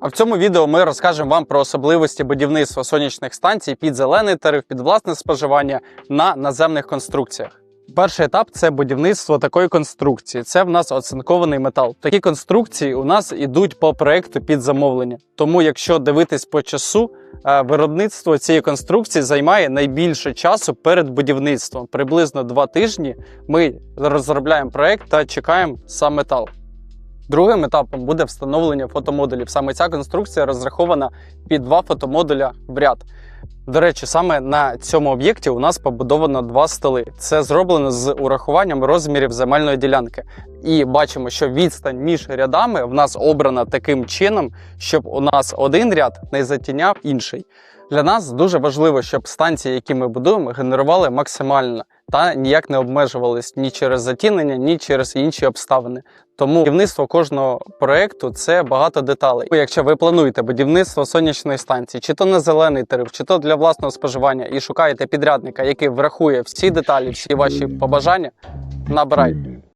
А в цьому відео ми розкажемо вам про особливості будівництва сонячних станцій під зелений тариф, під власне споживання на наземних конструкціях. Перший етап це будівництво такої конструкції. Це в нас оцинкований метал. Такі конструкції у нас ідуть по проекту під замовлення. Тому, якщо дивитись по часу, е, виробництво цієї конструкції займає найбільше часу перед будівництвом. Приблизно два тижні ми розробляємо проект та чекаємо сам метал. Другим етапом буде встановлення фотомодулів. Саме ця конструкція розрахована під два фотомодуля в ряд. До речі, саме на цьому об'єкті у нас побудовано два столи. Це зроблено з урахуванням розмірів земельної ділянки. І бачимо, що відстань між рядами в нас обрана таким чином, щоб у нас один ряд не затіняв інший. Для нас дуже важливо, щоб станції, які ми будуємо, генерували максимально та ніяк не обмежувались ні через затінення, ні через інші обставини. Тому будівництво кожного проекту це багато деталей. Якщо ви плануєте будівництво сонячної станції, чи то на зелений тариф, чи то для власного споживання, і шукаєте підрядника, який врахує всі деталі, всі ваші побажання, набирайте.